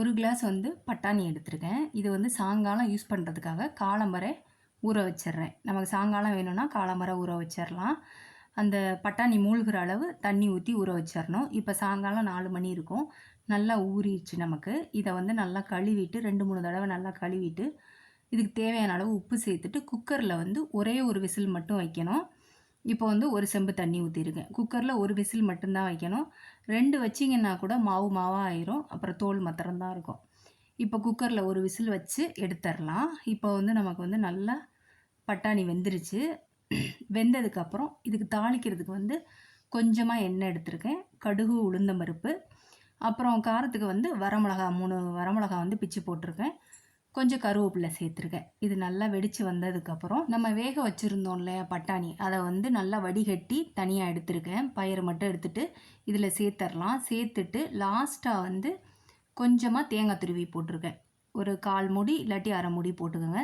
ஒரு கிளாஸ் வந்து பட்டாணி எடுத்திருக்கேன். இது வந்து சாயங்காலம் யூஸ் பண்ணுறதுக்காக காலம்பரை ஊற வச்சிடுறேன். நமக்கு சாயங்காலம் வேணும்னா காலம்பரை ஊற வச்சிடலாம். அந்த பட்டாணி மூழ்கிற அளவு தண்ணி ஊற்றி ஊற வச்சிடணும். இப்போ சாயங்காலம் நாலு மணி இருக்கும். நல்லா ஊறிடுச்சு நமக்கு. இதை வந்து நல்லா கழுவிட்டு ரெண்டு மூணு தடவை நல்லா கழுவிட்டு இதுக்கு தேவையான அளவு உப்பு சேர்த்துட்டு குக்கரில் வந்து ஒரே ஒரு விசில் மட்டும் வைக்கணும். இப்போ வந்து ஒரு செம்பு தண்ணி ஊற்றிருக்கேன் குக்கரில் ஒரு விசில் மட்டும்தான் வைக்கணும். ரெண்டு வச்சிங்கன்னா கூட மாவு மாவாக ஆயிரும். அப்புறம் தோல் மாத்திரம்தான் இருக்கும். இப்போ குக்கரில் ஒரு விசில் வச்சு எடுத்துடலாம் இப்போ வந்து நமக்கு வந்து நல்லா பட்டாணி வெந்துருச்சு. வெந்ததுக்கப்புறம் இதுக்கு தாளிக்கிறதுக்கு வந்து கொஞ்சமாக எண்ணெய் எடுத்திருக்கேன். கடுகு உளுந்தம்பருப்பு. அப்புறம் காரத்துக்கு வந்து வரமிளகா மூணு வரமிளகா வந்து பிச்சு போட்டிருக்கேன். கொஞ்சம் கருவேப்பிலை சேர்த்துருக்கேன். இது நல்லா வெடித்து வந்ததுக்கப்புறம் நம்ம வேக வச்சுருந்தோம் இல்லையா பட்டாணி. அதை வந்து நல்லா வடிகட்டி தனியாக எடுத்துருக்கேன். பயிர் மட்டும் எடுத்துகிட்டு இதில் சேர்த்துடலாம் சேர்த்துட்டு லாஸ்ட்டாக வந்து கொஞ்சமாக தேங்காய் துருவி போட்டிருக்கேன். ஒரு கால் முடி இல்லாட்டி அரை முடி போட்டுக்கோங்க.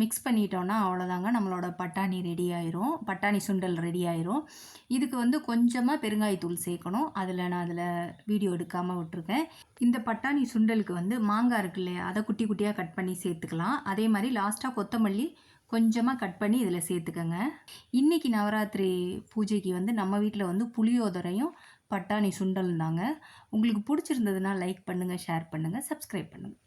மிக்ஸ் பண்ணிட்டோன்னா அவ்வளோதாங்க நம்மளோட பட்டாணி ரெடி ஆயிரும். பட்டாணி சுண்டல் ரெடி ஆயிரும். இதுக்கு வந்து கொஞ்சமாக பெருங்காயத்தூள் சேர்க்கணும். அதில் நான் அதில் வீடியோ எடுக்காமல் விட்டுருக்கேன். இந்த பட்டாணி சுண்டலுக்கு வந்து மாங்காய் இருக்கு இல்லையா அதை குட்டி குட்டியாக கட் பண்ணி சேர்த்துக்கலாம். அதே மாதிரி லாஸ்ட்டாக கொத்தமல்லி கொஞ்சமாக கட் பண்ணி இதில் சேர்த்துக்கோங்க. இன்றைக்கி நவராத்திரி பூஜைக்கு வந்து நம்ம வீட்டில் வந்து புளியோதரையும் பட்டாணி சுண்டல் தாங்க. உங்களுக்கு பிடிச்சிருந்ததுன்னா லைக் பண்ணுங்கள் ஷேர் பண்ணுங்கள் சப்ஸ்கிரைப் பண்ணுங்கள்